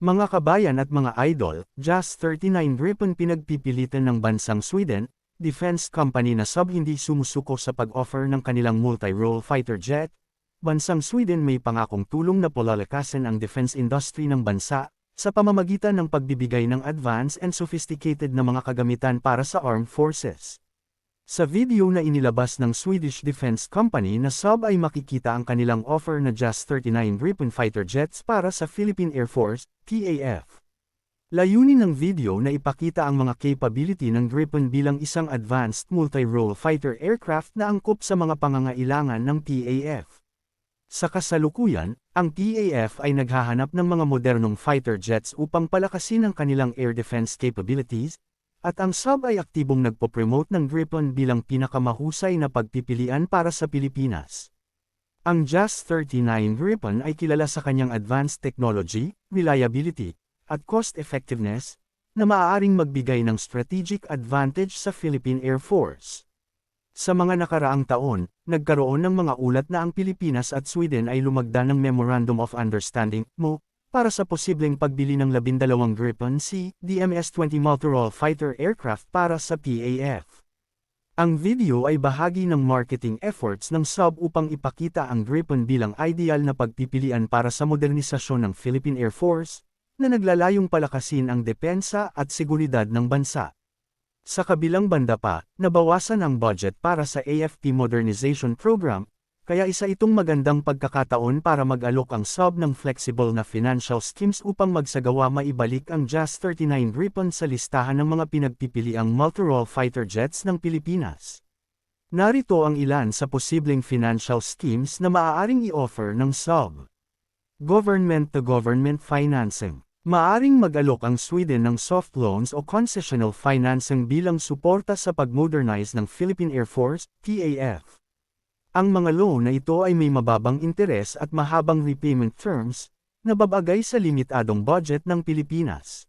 Mga kabayan at mga idol, Jas 39 Gripen pinagpipilitan ng bansang Sweden, defense company na sub hindi sumusuko sa pag-offer ng kanilang multi-role fighter jet. Bansang Sweden may pangakong tulong na polalakasan ang defense industry ng bansa, sa pamamagitan ng pagbibigay ng advanced and sophisticated na mga kagamitan para sa armed forces. Sa video na inilabas ng Swedish Defense Company na sub ay makikita ang kanilang offer na Jas 39 Gripen fighter jets para sa Philippine Air Force, PAF. Layunin ng video na ipakita ang mga capability ng Gripen bilang isang advanced multi-role fighter aircraft na angkop sa mga pangangailangan ng PAF. Sa kasalukuyan, ang PAF ay naghahanap ng mga modernong fighter jets upang palakasin ang kanilang air defense capabilities, at ang sub ay aktibong nagpo-promote ng Gripen bilang pinakamahusay na pagpipilian para sa Pilipinas. Ang JAS 39 Gripen ay kilala sa kanyang advanced technology, reliability, at cost-effectiveness, na maaaring magbigay ng strategic advantage sa Philippine Air Force. Sa mga nakaraang taon, nagkaroon ng mga ulat na ang Pilipinas at Sweden ay lumagda ng Memorandum of Understanding, MO, para sa posibleng pagbili ng labindalawang Gripen C, DMS-20 multi-role fighter aircraft para sa PAF. Ang video ay bahagi ng marketing efforts ng sub upang ipakita ang Gripen bilang ideal na pagpipilian para sa modernisasyon ng Philippine Air Force, na naglalayong palakasin ang depensa at seguridad ng bansa. Sa kabilang banda pa, nabawasan ang budget para sa AFP Modernization Program, kaya isa itong magandang pagkakataon para mag-alok ang sub ng flexible na financial schemes upang magsagawa maibalik ang JAS 39 Gripen sa listahan ng mga pinagpipiliang multi-role fighter jets ng Pilipinas. Narito ang ilan sa posibleng financial schemes na maaaring i-offer ng sub. Government-to-government financing. Maaring mag-alok ang Sweden ng soft loans o concessional financing bilang suporta sa pag-modernize ng Philippine Air Force, PAF. Ang mga loan na ito ay may mababang interes at mahabang repayment terms, na babagay sa limitadong budget ng Pilipinas.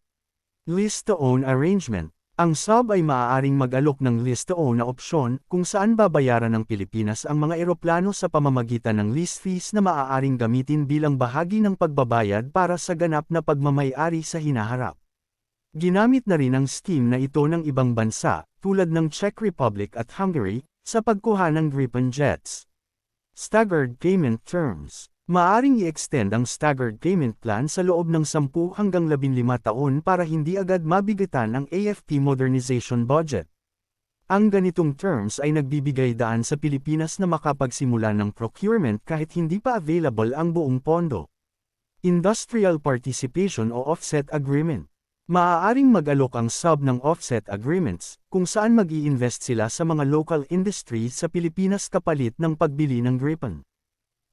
Lease-to-own arrangement. Ang sub ay maaaring mag-alok ng lease-to-own na opsyon kung saan babayaran ng Pilipinas ang mga eroplano sa pamamagitan ng lease fees na maaaring gamitin bilang bahagi ng pagbabayad para sa ganap na pagmamayari sa hinaharap. Ginamit na rin ang scheme na ito ng ibang bansa, tulad ng Czech Republic at Hungary, sa pagkuha ng Gripen jets. Staggered Payment Terms Maaring i-extend ang staggered payment plan sa loob ng 10 hanggang 15 taon para hindi agad mabigatan ang AFP modernization budget. Ang ganitong terms ay nagbibigay daan sa Pilipinas na makapagsimula ng procurement kahit hindi pa available ang buong pondo. Industrial Participation o Offset Agreement Maaaring mag-alok ang sub ng offset agreements, kung saan mag invest sila sa mga local industries sa Pilipinas kapalit ng pagbili ng Gripen.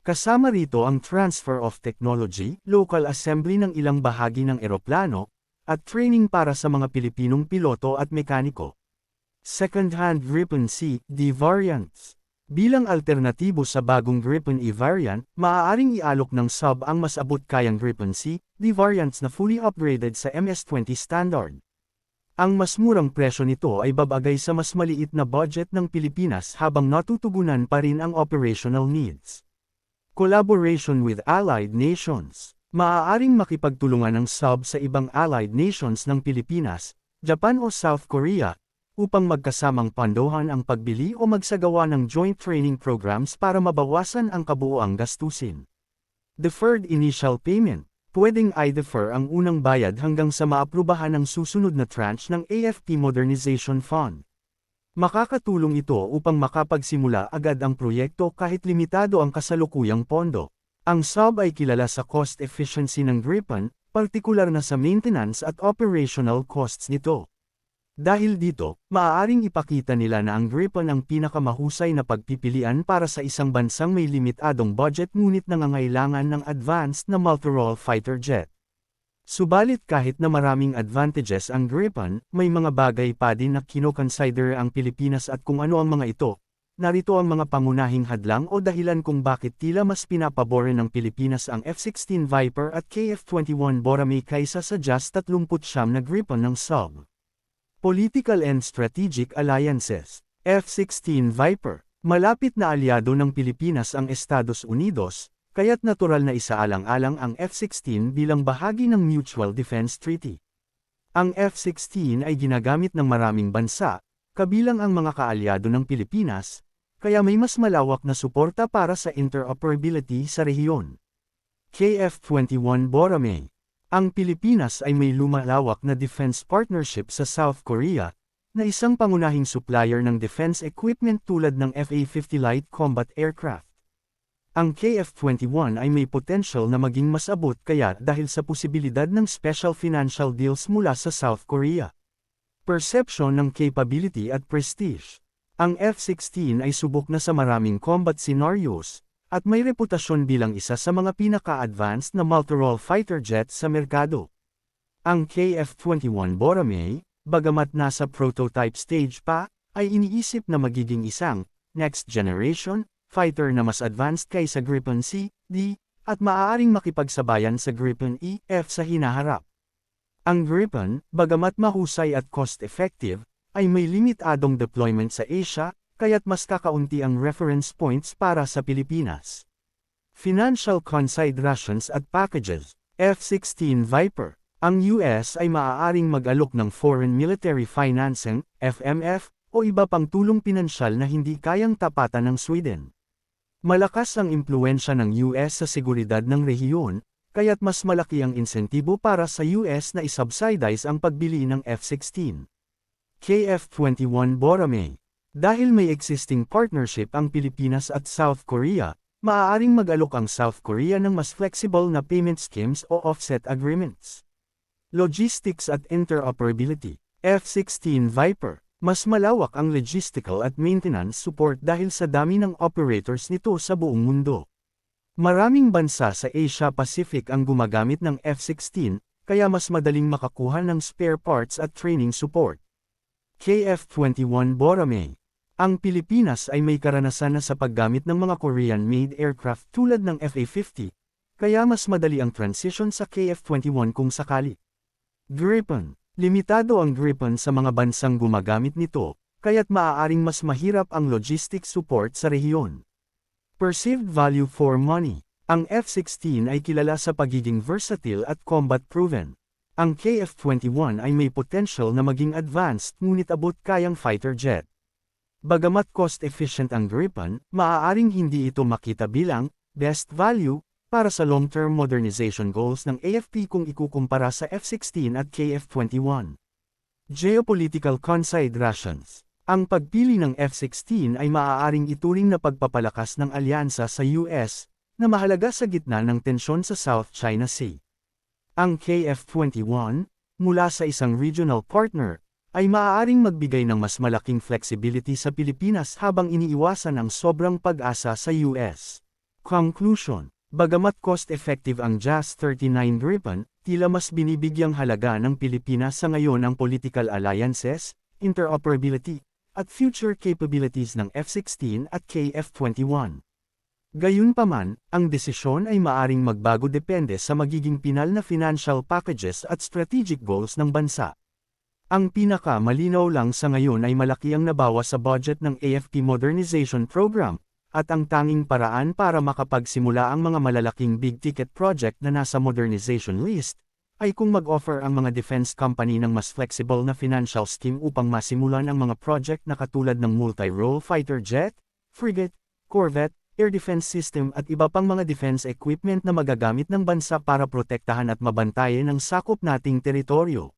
Kasama rito ang transfer of technology, local assembly ng ilang bahagi ng eroplano, at training para sa mga Pilipinong piloto at mekaniko. Second-hand Gripen C, D variants Bilang alternatibo sa bagong Gripen E variant, maaaring ialok ng sub ang mas abot kayang Gripen C, D variants na fully upgraded sa MS-20 standard. Ang mas murang presyo nito ay babagay sa mas maliit na budget ng Pilipinas habang natutugunan pa rin ang operational needs. Collaboration with Allied Nations Maaaring makipagtulungan ng sub sa ibang allied nations ng Pilipinas, Japan o South Korea, upang magkasamang pandohan ang pagbili o magsagawa ng joint training programs para mabawasan ang kabuoang gastusin. Deferred Initial Payment Pwedeng i-defer ang unang bayad hanggang sa maaprubahan ang susunod na tranche ng AFP Modernization Fund. Makakatulong ito upang makapagsimula agad ang proyekto kahit limitado ang kasalukuyang pondo. Ang sub ay kilala sa cost efficiency ng Gripen, partikular na sa maintenance at operational costs nito. Dahil dito, maaaring ipakita nila na ang Gripen ang pinakamahusay na pagpipilian para sa isang bansang may limitadong budget ngunit nangangailangan ng advanced na multi-role fighter jet. Subalit kahit na maraming advantages ang Gripen, may mga bagay pa din na kinoconsider ang Pilipinas at kung ano ang mga ito. Narito ang mga pangunahing hadlang o dahilan kung bakit tila mas pinapabore ng Pilipinas ang F-16 Viper at KF-21 Borame kaysa sa Jas 39 na Gripen ng sub. Political and Strategic Alliances F-16 Viper Malapit na alyado ng Pilipinas ang Estados Unidos, kaya't natural na isaalang-alang ang F-16 bilang bahagi ng Mutual Defense Treaty. Ang F-16 ay ginagamit ng maraming bansa, kabilang ang mga kaalyado ng Pilipinas, kaya may mas malawak na suporta para sa interoperability sa rehiyon. KF-21 Borame Ang Pilipinas ay may lumalawak na defense partnership sa South Korea, na isang pangunahing supplier ng defense equipment tulad ng FA-50 Light Combat Aircraft. Ang KF-21 ay may potential na maging mas abot kaya dahil sa posibilidad ng special financial deals mula sa South Korea. Perception ng capability at prestige. Ang F-16 ay subok na sa maraming combat scenarios, at may reputasyon bilang isa sa mga pinaka-advanced na multi-role fighter jet sa merkado. Ang KF-21 Borame, bagamat nasa prototype stage pa, ay iniisip na magiging isang next generation fighter na mas advanced kaysa Gripen C, D, at maaaring makipagsabayan sa Gripen E, F sa hinaharap. Ang Gripen, bagamat mahusay at cost-effective, ay may limitadong deployment sa Asia, kaya't mas kakaunti ang reference points para sa Pilipinas. Financial considerations at packages, F-16 Viper, ang US ay maaaring mag-alok ng Foreign Military Financing, FMF, o iba pang tulong pinansyal na hindi kayang tapatan ng Sweden. Malakas ang impluensya ng US sa seguridad ng rehiyon, kaya't mas malaki ang insentibo para sa US na isubsidize ang pagbili ng F-16. KF-21 Borame Dahil may existing partnership ang Pilipinas at South Korea, maaaring mag-alok ang South Korea ng mas flexible na payment schemes o offset agreements. Logistics at Interoperability F-16 Viper mas malawak ang logistical at maintenance support dahil sa dami ng operators nito sa buong mundo. Maraming bansa sa Asia Pacific ang gumagamit ng F-16, kaya mas madaling makakuha ng spare parts at training support. KF-21 Borame Ang Pilipinas ay may karanasan na sa paggamit ng mga Korean-made aircraft tulad ng FA-50, kaya mas madali ang transition sa KF-21 kung sakali. Gripen Limitado ang Gripen sa mga bansang gumagamit nito, kaya't maaaring mas mahirap ang logistics support sa rehiyon. Perceived value for money. Ang F-16 ay kilala sa pagiging versatile at combat-proven. Ang KF-21 ay may potential na maging advanced ngunit abot kayang fighter jet. Bagamat cost-efficient ang Gripen, maaaring hindi ito makita bilang best value para sa long-term modernization goals ng AFP kung ikukumpara sa F-16 at KF-21. Geopolitical Considerations Ang pagpili ng F-16 ay maaaring ituring na pagpapalakas ng alyansa sa US, na mahalaga sa gitna ng tensyon sa South China Sea. Ang KF-21, mula sa isang regional partner, ay maaaring magbigay ng mas malaking flexibility sa Pilipinas habang iniiwasan ang sobrang pag-asa sa US. Conclusion Bagamat cost-effective ang JAS-39 Gripen, tila mas binibigyang halaga ng Pilipinas sa ngayon ang political alliances, interoperability, at future capabilities ng F-16 at KF-21. Gayunpaman, ang desisyon ay maaring magbago depende sa magiging pinal na financial packages at strategic goals ng bansa. Ang pinaka malinaw lang sa ngayon ay malaki ang nabawa sa budget ng AFP Modernization Program, at ang tanging paraan para makapagsimula ang mga malalaking big-ticket project na nasa modernization list, ay kung mag-offer ang mga defense company ng mas flexible na financial scheme upang masimulan ang mga project na katulad ng multi-role fighter jet, frigate, corvette, air defense system at iba pang mga defense equipment na magagamit ng bansa para protektahan at mabantayan ang sakop nating teritoryo.